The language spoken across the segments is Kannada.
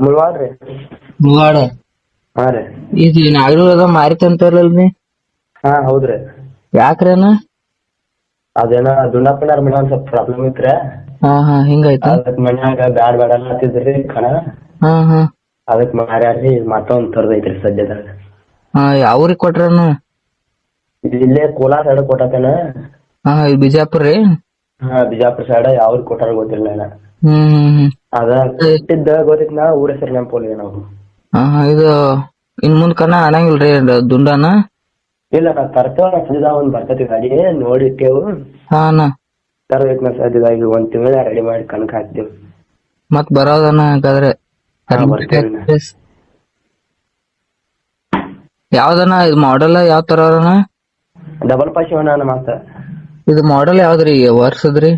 ಮುಳ್ವಾಡ್ ರೀ. ಮುಗಾಡ ಹಾ ರೀ. ಇದು ನಾಗರಿಕದ ಮಾರಿತ ಅಂತಾರಲ್ರಿ ಹಾ ಹೌದ್ರಿ ಯಾಕ್ರೇನ ಅದೇನ ದುಂಡಪ್ಪನಾರ ಮನೆ ಒಂದ್ ಸ್ವಲ್ಪ ಪ್ರಾಬ್ಲಮ್ ಇತ್ರಿ. ಹಾ ಹಾ ಹಿಂಗಾಯ್ತ? ಅದಕ್ ಮನ್ಯಾಗ ಬ್ಯಾಡ್ ಬ್ಯಾಡ ಅನ್ನತ್ತಿದ್ರಿ ಕಣ. ಹಾ ಹಾ. ಅದಕ್ ಮಾರ್ಯಾರಿ ಮತ್ತೊಂದ್ ತರ್ದೈತ್ರಿ ಸದ್ಯದಾಗ. ಹಾ ಕೊಟ್ರನ ಇಲ್ಲೇ ಕೋಲಾರ ಸೈಡ್ ಕೊಟ್ಟತೇನ. ಹಾ ಇದು ಬಿಜಾಪುರ ರೀ? ಹಾ ಬಿಜಾಪುರ ಸೈಡ್ ಯಾವ್ರಿಗೆ ಕೊಟ್ಟಾರ ಗೊತ್ತಿಲ್ಲ ಹ್ಮ್. ಅದ ಇಟ್ಟಿದ್ದ ಗೊತ್ತಿತ್ ನಾ ಊರ ಹೆಸರು ನೆನಪೋಲಿ ನಾವು. ಹಾ ಇದು ಇನ್ ಮುಂದ್ ಕನ ಅನ್ನಂಗಿಲ್ರಿ ಇದು ದುಂಡನ? ಇಲ್ಲ ನಾ ತರ್ತೇವ ಸದ್ಯದಾಗ ಒಂದ್ ಬರ್ತೈತಿ ಗಾಡಿ ನೋಡಿ ಇಟ್ಟೇವು ಹಾ ನಾ ತರ್ಬೇಕು ನಾ ಸದ್ಯದಾಗ ಒಂದ್ ತಿಂಗಳ ರೆಡಿ ಮಾಡಿ ಕಣಕ್ ಹಾಕ್ತೇವೆ. ಮತ್ ಬರೋದನ ಹಾಗಾದ್ರೆ. ಹಾ, ಬರ್ತೇನೆ. ಯಾವ್ದನ ಇದು ಮಾಡೆಲ್ ಯಾವ ತರ ಅಣ್ಣ ಡಬಲ್ ಪಾಶಿವಣ್ಣ ಮತ್ತ ಇದು ಮಾಡೆಲ್ ಯಾವ್ದ್ರಿ ವರ್ಷದ್ರಿ?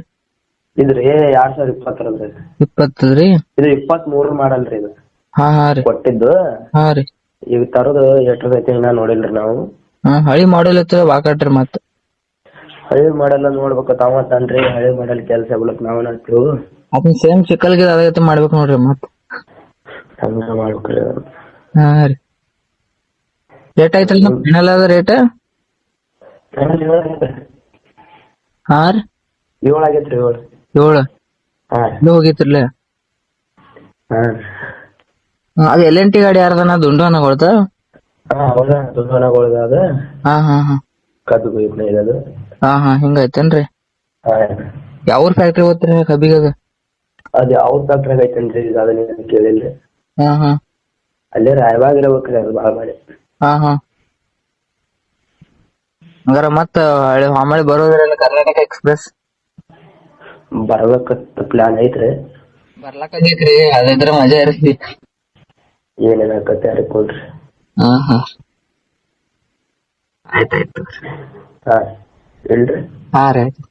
ಇದ್ರಿ ಎರಡ್ ಸಾವಿರ ಇಪ್ಪತ್ತರದ್ರಿ ಇಪ್ಪತ್ತದ್ರಿ? ಇದು ಇಪ್ಪತ್ತ್ ಮೂರ್ ಮಾಡಲ್ ರೀ ಇದು. ಹಾ ಹಾ ರೀ. ಕೊಟ್ಟಿದ್ದು. ಹಾ ರೀ. ಈಗ ತರೋದು ನೋಡಿಲ್ರಿ ನಾವು. ಹಾ ಹಳಿ ಮಾಡೆಲ್ ಐತ್ರ ವಾಕಾಟ್ರಿ ಮತ್ತ. ಹಳೆ ಮಾಡೆಲ್ ನೋಡ್ಬೇಕು ತಾವ ತನ್ರಿ ಹಳೆ ಮಾಡಲ್ ಕೆಲ್ಸ ಬಿಡಕ್ ನಾವ್ ನಾಡ್ತೀವಿ ಅದನ್ನ ಸೇಮ್ ಸಿಕ್ಕಲ್ಗೆ ಅದೇ ಮಾಡ್ಬೇಕು ನೋಡ್ರಿ ಮತ್ ಹಂಗ ಮಾಡ್ಬೇಕ್ರಿ ಹಾ ರೀ. ರೇಟ್ ಐತ್ರಿ ನಮ್ ಫೈನಲ್ ಅದ ರೇಟ್ ಹಾ ರೀ. ಏಳ್ ಆಗೈತ್ರಿ ಏಳ್. ಏಳು? ಹಾ. ಇದು ಹೋಗಿತ್ರಿಲ್ಲ ಹಾ. ಅದು ಎಲ್ ಎನ್ ಟಿ ಗಾಡಿ ಯಾರ್ದನ? ದುಂಡನ ಹಾ ಅದ. ಹಾ ಹಾ ಹಾ. ಹಾ ಹಾ ಹಿಂಗೈತೇನ್ರಿ ಯಾವ ಫ್ಯಾಕ್ಟ್ರಿ ಓದ್ತೀರಿ ಕಬ್ಬಿಗದ ಅದ್? ಯಾವ ಫ್ಯಾಕ್ಟ್ರಿ ಐತೇನ್ರಿ ಈಗ ಅದನ್ನ ಕೇಳಿಲ್ರಿ. ಹಾ ಹಾ. ಅಲ್ಲೇ ರಾಯಬಾಗ್ ಇರ್ಬೇಕ್ರಿ ಅದು ಬಾಳ ಮಾಡಿ. ಹಾ ಹಾ. ಹಂಗಾರ ಮತ್ತ ಹಳೆ ಹೊಮಳಿ ಬರೋದ್ರಲ್ಲ ಕರ್ನಾಟಕ ಎಕ್ಸ್ಪ್ರೆಸ್. ಬರ್ಬೇಕಂತ ಪ್ಲಾನ್ ಐತ್ರಿ ಬರ್ಲಾಕೈತ್ರಿ ಅದಿದ್ರ ಮಜಾ ಇರ್ತಿ ಏನೇನ್ ಆಕತ್ತೆ ಯಾರಿಗ್ ಕೊಡ್ರಿ ಹಾ ಹಾ ಆಯ್ತಾಯ್ತು ಹಾ ಇಲ್ರಿ ಹಾ ರೀ ಆಯ್ತು